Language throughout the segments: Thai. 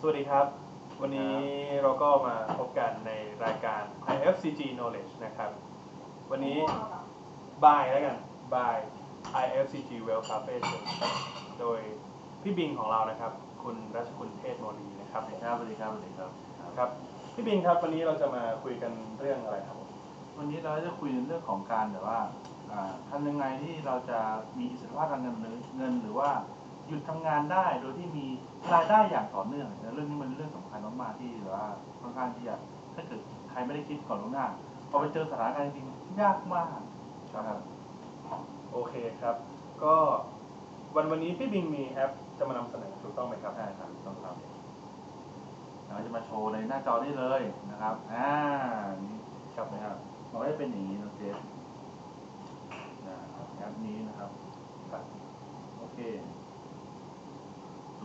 สวัสดีครับ วันนี้เราก็มาพบกันในรายการ IFCG Knowledge นะครับ วันนี้บายแล้วกัน by IFCG Well Cafe Show โดยพี่บิงของเรานะครับ คุณรัชคุณเทศโมลีนะครับสวัสดีครับสวัสดีครับสวัสดีครับครับ พี่บิงครับวันนี้เราจะมาคุยกันเรื่องอะไรครับผมวันนี้เราจะคุยเรื่องของการแบบว่าอ่าทำยังไงที่เราจะมีอิสรภาพทางเงินหรือเงินหรือว่า หยุดทำงานได้โดยที่มีรายได้อย่างต่อเนื่องและเรื่องนี้มันเรื่องสำคัญมากๆที่แบบว่าค่อนข้างที่จะถ้าเกิดใครไม่ได้คิดก่อนล่วงหน้าพอไปเจอสถานการณ์จริงๆยากมากนะครับโอเคครับ ก็วันวันนี้พี่บิงมีแอปจะมานำเสนอถูกต้องไหมครับใช่ครับต้องครับเราจะมาโชว์ในหน้าจอได้เลยนะครับอ่านี่ครับผมนะครับมันก็จะเป็นอย่างนี้นะเจฟนะครับแอปนี้นะครับครับโอเคส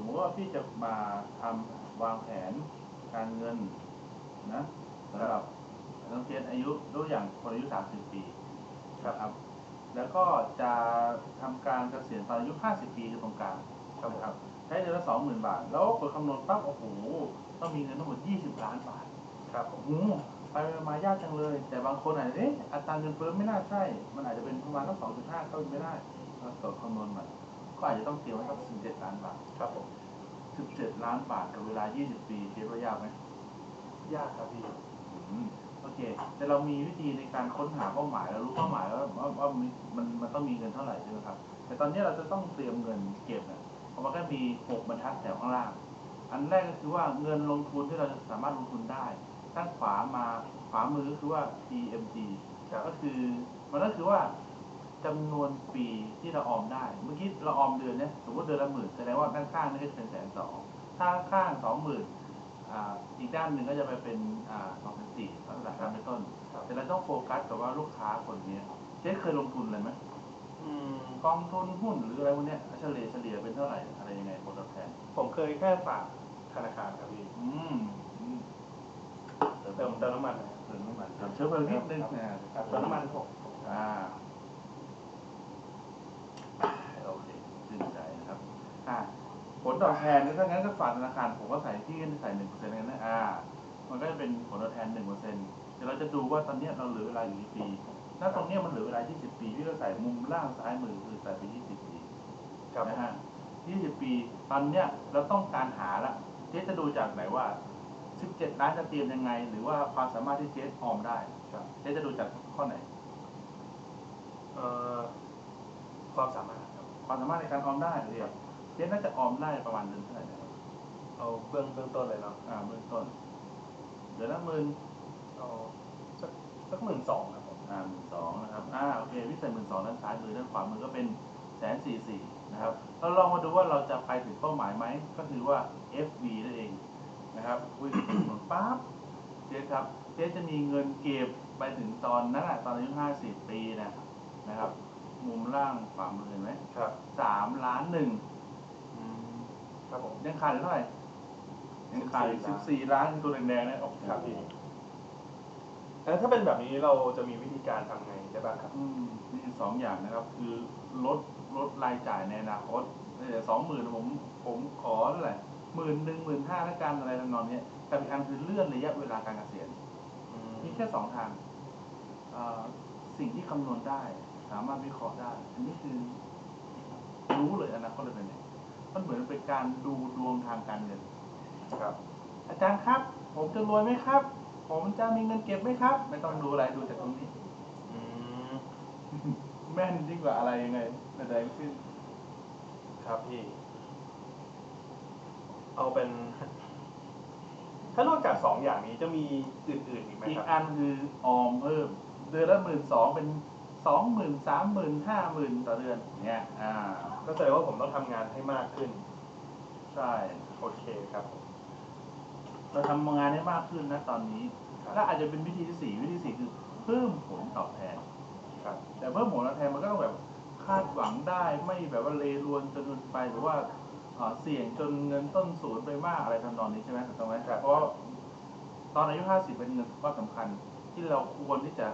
มมติว่าพี่จะมาทำวางแผนการเงินนะสำหรับน้องเจนอายุตัวอย่างคนอายุ 30 ปีนะครับ แล้วก็จะทำการเกษียณตอนอายุ 50 ปีคือตรงกลางครับครับใช้เดือนละ 20,000 บาท แล้วกดคำนวณปั๊บโอ้โหต้องมีเงินทั้งหมด 20 ล้านบาทครับโอ้โหไปมายากจังเลย แต่บางคนอาจจะเอ๊ะอัตราเงินเฟ้อไม่น่าใช่ มันอาจจะเป็นประมาณตั้งสองจุดห้าก็ไม่ได้เราตรวจคำนวณใหม่ก็อาจจะต้องเตรียมไว้สักสิบเจ็ดล้านบาทครับผม สิบเจ็ดล้านบาทกับเวลายี่สิบปีคิดว่ายากไหมยากครับพี่อืมโอเค แต่เรามีวิธีในการค้นหาเป้าหมายเรารู้เป้าหมายแล้วว่าว่ามีมันมันต้องมีเงินเท่าไหร่ใช่ไหมครับ แต่ตอนนี้เราจะต้องเตรียมเงินเก็บเนี่ยเพราะมันก็มีหกบรรทัดแถวข้างล่าง อันแรกก็คือว่าเงินลงทุนที่เราจะสามารถลงทุนได้ด้านขวามาขวามือก็คือว่า PMG ก็คือมันก็คือว่า จำนวนปีที่เราออมได้ เมื่อกี้เราออมเดือนเนี่ยสมมติเดือนละหมื่นแสดงว่าด้านข้างนี่ก็จะเป็นแสนสองถ้าข้างสองหมื่นอ่าอีกด้านหนึ่งก็จะไปเป็นอ่าสองพันสี่ลักษณะการเป็นต้นครับแต่เราต้องโฟกัสกับว่าลูกค้าคนนี้เจ๊เคยลงทุนอะไรไหมอืมกองทุนหุ้นหรืออะไรพวกเนี้ยเฉลี่ยเฉลี่ยเป็นเท่าไหร่อะไรยังไงผลตอบแทน ผมเคยแค่ฝากธนาคารครับพี่อืมอืมเติมเติมน้ำมันนะครับเติมน้ำมันเติมเชื้อเพลิงนิดนึงนะครับเติมน้ำมันผมอ่าโอเคชื่นใจนะครับ อ่า ผล ตอบแทนเนี่ยถ้างั้นก็ฝากธนาคารผมก็ใส่ที่ใส่หนึ่งเปอร์เซ็นต์กันนะอ่ามันก็จะเป็นผลตอบแทนหนึ่งเปอร์เซ็นต์เดี๋ยวเราจะดูว่าตอนเนี้ยเราเหลือเวลาอยู่กี่ปีถ้าตรงเนี้ยมันเหลือเวลา 20 ปีพี่ก็ใส่มุมล่างซ้ายมือคือใส่ไป 20 ปีครับนะฮะ20 ปี ตอนเนี้ยเราต้องการหาละเจ๊จะดูจากไหนว่า 17 ล้านจะเตรียมยังไง หรือว่าความสามารถที่เจ๊ออมได้ครับเจ๊จะดูจากข้อไหนเอ่อความสามารถครับความสามารถในการออมได้เรียก เจ๊น่าจะออมได้ประมาณเดือนเท่าไหร่นะครับเอาเบื้องเบื้องต้นเลยเนาะอ่าเบื้องต้น เดือนละหมื่นเอาสักสักหมื่นสองครับผมอ่าหมื่นสองนะครับอ่าโอเควิสัยหมื่นสองด้านซ้ายมือด้านขวามือก็เป็นแสนสี่สี่นะครับเราลองมาดูว่าเราจะไปถึงเป้าหมายไหมก็คือว่า FV นั่นเองนะครับอุ้ยปั๊บเจ๊ครับเจ๊จะมีเงินเก็บไปถึงตอนนั้นอะตอนอายุห้าสิบปีนะนะครับ มุมล่างขวามือเห็นไหมครับสามล้านหนึ่งอืม ครับผมยังขาดอีกเท่าไหร่ยังขาดอีกสิบสี่ล้านตัวแดงๆนะโอ้โหครับพี่แล้วถ้าเป็นแบบนี้เราจะมีวิธีการทำไงได้บ้างครับอืมนี่สองอย่างนะครับ คือลดลดรายจ่ายในอนาคตสองหมื่นผมผมขอเท่าไหร่หมื่นหนึ่งหมื่นห้าแล้วกันอะไรทำนองเนี้ยแต่อีกอันคือเลื่อนระยะเวลาการเกษียณมีแค่สองทางเอ่อสิ่งที่คำนวณได้ สามารถวิเคราะห์ได้ อันนี้คือรู้เลยอนาคตเลยเป็นไง มันเหมือนเป็นการดูดวงทางการเงิน ครับ อาจารย์ครับ ผมจะรวยไหมครับ ผมจะมีเงินเก็บไหมครับ ไม่ต้องดูอะไรดูจากตรงนี้ อืมแม่นยิ่งกว่าอะไรยังไงแสดงขึ้นครับพี่ เอาเป็น ถ้านอกจากสองอย่างนี้จะมีอื่นๆอีกไหมอีคกรับ อันคือออมเพิ่ม เดือนละหมื่นสองเป็นสองหมื่นสามหมื่นห้าหมื่นต่อเดือนเนี่ยอ่า ก็แสดงว่าผมต้องทำงานให้มากขึ้น ใช่ โอเคครับผมเราทำงานได้มากขึ้นนะตอนนี้ครับและอาจจะเป็นวิธีที่สี่วิธีสี่คือเพิ่มผลตอบแทน ครับ แต่เพิ่มผลตอบแทนมันก็ต้องแบบคาดหวังได้ไม่แบบว่าเลรวนจนเกินไปหรือว่าเอ่อเสี่ยงจนเงินต้นศูนย์ไปมากอะไรทำนองนี้ใช่ไหมถูกต้องไหมครับ เพราะว่าตอนอายุห้าสิบเป็นเงินก้อนสำคัญที่เราควรที่จะ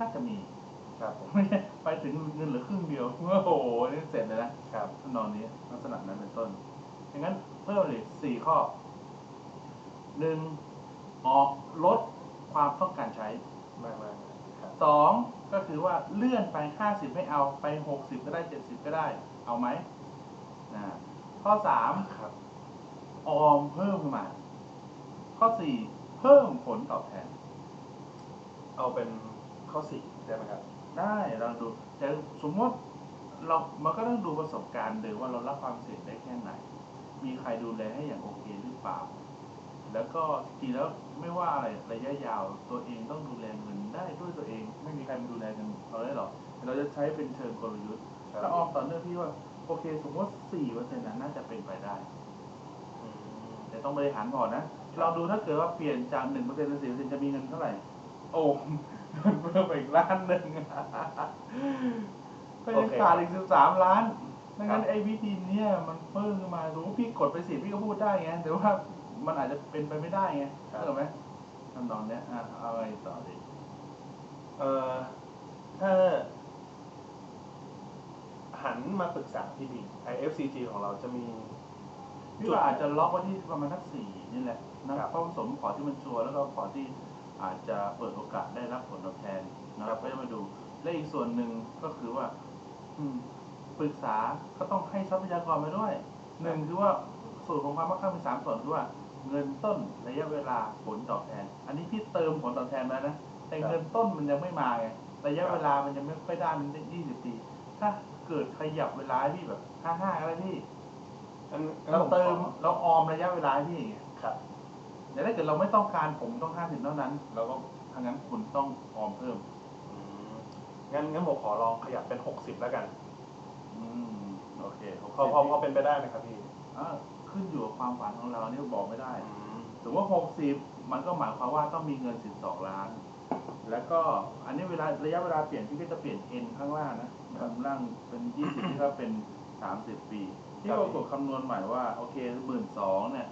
น่าจะมี ครับผมไม่ใช่ไปถึงเงินเหลือครึ่งเดียวโอ้โหนี่เสร็จเลยนะครับทำนองนี้ลักษณะนั้นเป็นต้นดังนั้นเพิ่มเลยสี่ข้อหนึ่งออกลดความต้องการใช้มากมากครับสองก็คือว่าเลื่อนไปห้าสิบไม่เอาไปหกสิบก็ได้เจ็ดสิบก็ได้ เอาไหมนะข้อสามครับออมเพิ่มขึ้นมา ข้อสี่เพิ่มผลตอบแทน เอาเป็นข้อสี่ได้ไหมครับ ได้เราดูแต่สมมติเรามันก็ต้องดูประสบการณ์เลยว่าเรารับความเสี่ยงได้แค่ไหน มีใครดูแลให้อย่างโอเคหรือเปล่า แล้วก็จริงแล้วไม่ว่าอะไรระยะยาวตัวเองต้องดูแลเงินได้ด้วยตัวเอง ไม่มีใครมาดูแลเงินเราได้หรอกเราจะใช้เป็นเชิงกลยุทธ์ถ้าออมต่อเนื่องพี่ว่าโอเค สมมติสี่เปอร์เซ็นต์นั้นน่าจะเป็นไปได้แต่ต้องบริหารพอร์ตนะลองดูถ้าเกิดว่าเปลี่ยนจากหนึ่งเปอร์เซ็นต์เป็นสี่เปอร์เซ็นต์จะมีเงินเท่าไหร่ โอ้เพิ่มไปอีกล้านหนึ่งก็ยังขาดอีกสิบสามล้านดังนั้นไอ้วิธีเนี้ยมันเพิ่มขึ้นมารู้พี่กดไปสิพี่ก็พูดได้ไงแต่ว่ามันอาจจะเป็นไปไม่ได้ไงเข้าใจไหมทำนองเนี้ยอะเอาไงต่อดีเอ่อถ้าหันมาปรึกษาพี่บี IFCG ของเราจะมีพี่ว่าอาจจะล็อกไว้ที่ประมาณทักสี่นี่แหละนะครับเพราะผสมพอร์ตที่มันชัวร์แล้วก็พอร์ตที่ อาจจะเปิดโอกาสได้รับผลตอบแทนนะครับก็จะมาดู และอีกส่วนหนึ่งก็คือว่าอืมปรึกษาก็ต้องให้ทรัพยากรมาด้วยหนึ่งคือว่าสูตรของความมั่งคั่งมีสามส่วนคือว่าเงินต้นระยะเวลาผลตอบแทน อันนี้พี่เติมผลตอบแทนมานะแต่เงินต้นมันยังไม่มาไงระยะเวลามันยังไม่ค่อยได้มันได้ยี่สิบปี ถ้าเกิดขยับเวลาให้พี่แบบห้าห้าก็ได้พี่งั้นงั้นเราผมเติมขอเราออมระยะเวลาให้พี่ไงครับ แต่ถ้าเกิดเราไม่ต้องการผมต้องห้าสิบเท่านั้น เราก็ทางนั้นคุณต้องออมเพิ่ม อืมงั้นงั้นผมขอลองขยับเป็นหกสิบแล้วกันอืมโอเคพอพอพอเป็นไปได้ไหมครับพี่อ่าขึ้นอยู่กับความฝันของเรานี่บอกไม่ได้อืมสมมติว่าหกสิบมันก็หมายความว่าต้องมีเงินสิบสองล้าน แล้วก็อันนี้เวลาระยะเวลาเปลี่ยนที่ก็จะเปลี่ยน n ข้างล่างนะข้างล่างเป็นยี่สิบที่ก็เป็นสามสิบปี ที่เรากดคำนวณใหม่ว่า โอเคหมื่นสองเนี่ย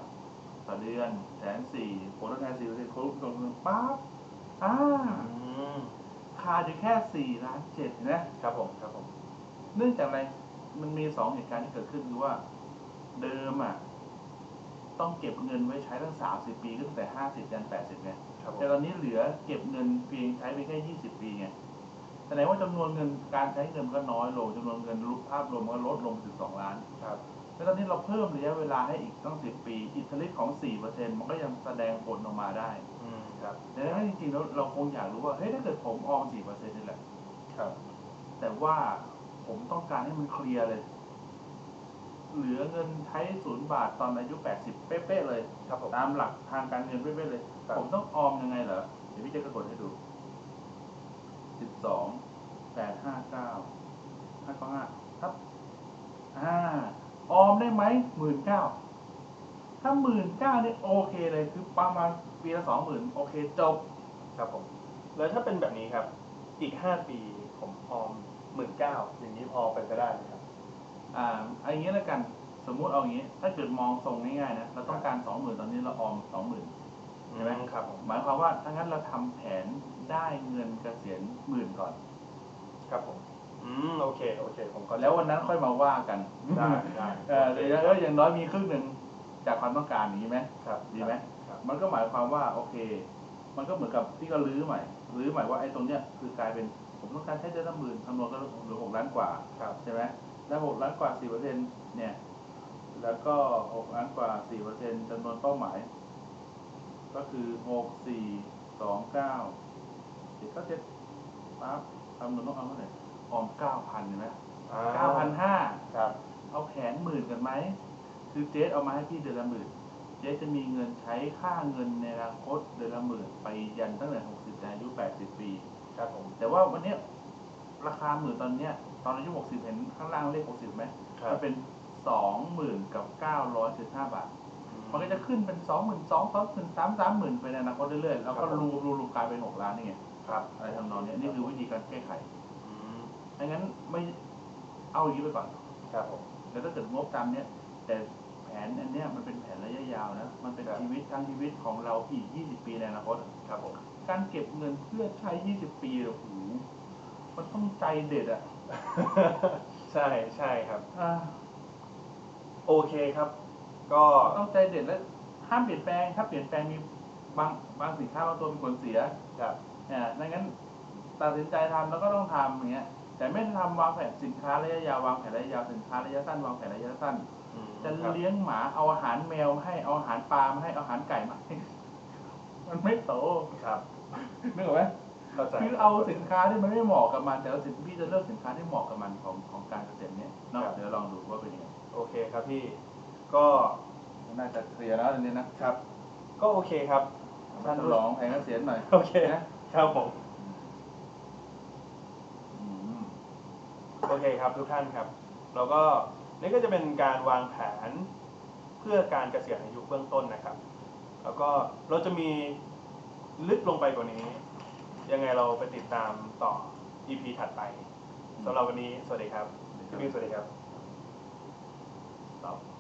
ต่อเดือนแสนสี่ผลตอบแทนสี่เปอร์เซ็นต์ครบตรงนึงปั๊บอ่าอืมขาดอยู่แค่สี่ล้านเจ็ดนะครับผมครับผม เนื่องจากอะไรมันมีสองเหตุการณ์ที่เกิดขึ้นคือว่าเดิมอะต้องเก็บเงินไว้ใช้ตั้งสามสิบปีก็ตั้งแต่ห้าสิบยันแปดสิบไงครับผมแต่ตอนนี้เหลือเก็บเงินเพียงใช้ไปแค่ยี่สิบปีไงแสดงว่าจำนวนเงินการใช้เงินก็น้อยลงจำนวนเงินรูปภาพรวมก็ลดลงถึงสองล้านครับ แล้วตอนนี้เราเพิ่มระยะเวลาให้อีกตั้งสิบปี อิทธิฤทธิ์ของสี่เปอร์เซ็นมันก็ยังแสดงผลออกมาได้อืมครับแต่ถ้าจริงๆแล้วเราคงอยากรู้ว่า เฮ้ย ถ้าเกิดผมออมสี่เปอร์เซ็นนี่แหละ ครับ แต่ว่าผมต้องการให้มันเคลียร์เลย เหลือเงินใช้ศูนย์บาทตอนอายุแปดสิบเป๊ะๆเลย ครับผม ตามหลักทางการเงินเป๊ะๆเลย ครับ ผมต้องออมยังไงเหรอ เดี๋ยวพี่จะกระกดให้ดูสิบสองแปดห้าเก้าห้าเก้าห้าครับ อ่า ออมได้ไหมหมื่นเก้าถ้าหมื่นเก้านี่โอเคเลยคือประมาณปีละสองหมื่นโอเคจบครับผม แล้วถ้าเป็นแบบนี้ครับ อีกห้าปีผมออมหมื่นเก้าอย่างนี้พอเป็นไปได้ไหมครับ อ่าเอาอย่างนี้แล้วกันสมมุติเอาอย่างนี้ ถ้าเกิดมองทรงง่ายๆนะเราต้องการสองหมื่นตอนนี้เราออมสองหมื่นใช่ไหมครับผมหมายความว่าถ้างั้นเราทำแผนได้เงินเกษียณหมื่นก่อน ครับผม อืมโอเคโอเค ผมก็แล้ววันนั้นค่อยมาว่ากันได้ได้เออเดี๋ยวเอออย่างน้อยมีครึ่งหนึ่งจากความต้องการอย่างนี้ไหมครับดีไหมครับมันก็หมายความว่าโอเค มันก็เหมือนกับที่ก็รื้อใหม่รื้อใหม่ว่าไอ้ตรงเนี้ยคือกลายเป็นผมต้องการใช้เดือนละหมื่นคำนวณก็เหลือหกล้านกว่าครับใช่ไหมแล้วหกล้านกว่าสี่เปอร์เซ็นต์เนี่ย แล้วก็หกล้านกว่าสี่เปอร์เซ็นต์จำนวนเป้าหมาย ก็คือหกสี่สองเก้าเจ็ดก็เจ็ดปั๊บคำนวณต้องเอาเท่าไหร่ ออมเก้าพันเห็นไหมอ่เก้าพันห้าครับ เอาแผนหมื่นกันไหม คือเจ๊เอามาให้พี่เดือนละหมื่น เจ๊จะมีเงินใช้ค่าเงินในอนาคตเดือนละหมื่นไปยันตั้งแต่หกสิบอายุแปดสิบปี ครับผม แต่ว่าวันเนี้ยราคาหมื่นตอนเนี้ย ตอนอายุหกสิบเห็นข้างล่างเลขหกสิบไหมครับมันเป็นสองหมื่นกับเก้าร้อยสิบห้าบาท มันก็จะขึ้นเป็นสองหมื่นสองสองหมื่นสามสามหมื่นไปในอนาคตเรื่อยๆ แล้วก็รูรูรูกลายเป็นหกล้านนี่ไง ครับอะไรทำนองเนี้ยนี่คือวิธีการแก้ไขอืม ดังนั้นไม่เอาอย่างนี้ไปก่อนครับผมแต่ถ้าเกิดงบตามเนี้ยแต่แผนอันเนี้ยมันเป็นแผนระยะยาวนะ มันเป็นครับชีวิตทั้งชีวิตของเราอีก 20 ปีในอนาคตครับผมการเก็บเงินเพื่อใช้ 20 ปีโอ้โหมันต้องใจเด็ดอะใช่ใช่ครับ อ่า โอเคครับ ก็ต้องใจเด็ดและห้ามเปลี่ยนแปลง ถ้าเปลี่ยนแปลงมีบางบางสินค้าบางตัวมีผลเสีย ครับเนี่ยดังนั้นตัดสินใจทำแล้วก็ต้องทำอย่างเงี้ย แต่ไม่ทำวางแผนสินค้าระยะยาววางแผนระยะยาวสินค้าระยะสั้นวางแผนระยะสั้นอืมจะครับเลี้ยงหมาเอาอาหารแมวมาให้เอาอาหารปลามาให้เอาอาหารไก่มาให้มันไม่โตครับนึกออกไหมเข้าใจคือเอาสินค้าที่มันไม่เหมาะกับมัน แต่ว่าสินพี่จะเลือกสินค้าที่เหมาะกับมันของของการเกษตรเนี้ยเนาะเดี๋ยวลองดูว่าเป็นยังไงโอเคครับพี่ก็น่าจะเคลียร์แล้วอันนี้นะครับ ก็โอเคครับท่านลองแผงเกษียณหน่อยโอเคนะครับผม อืม โอเคครับทุกท่านครับ เราก็นี่ก็จะเป็นการวางแผนเพื่อการเกษียณอายุเบื้องต้นนะครับ แล้วก็เราจะมีลึกลงไปกว่านี้ ยังไงเราไปติดตามต่อ EP ถัดไปสำหรับวันนี้ สวัสดีครับพี่บิวสวัสดีครับตอบ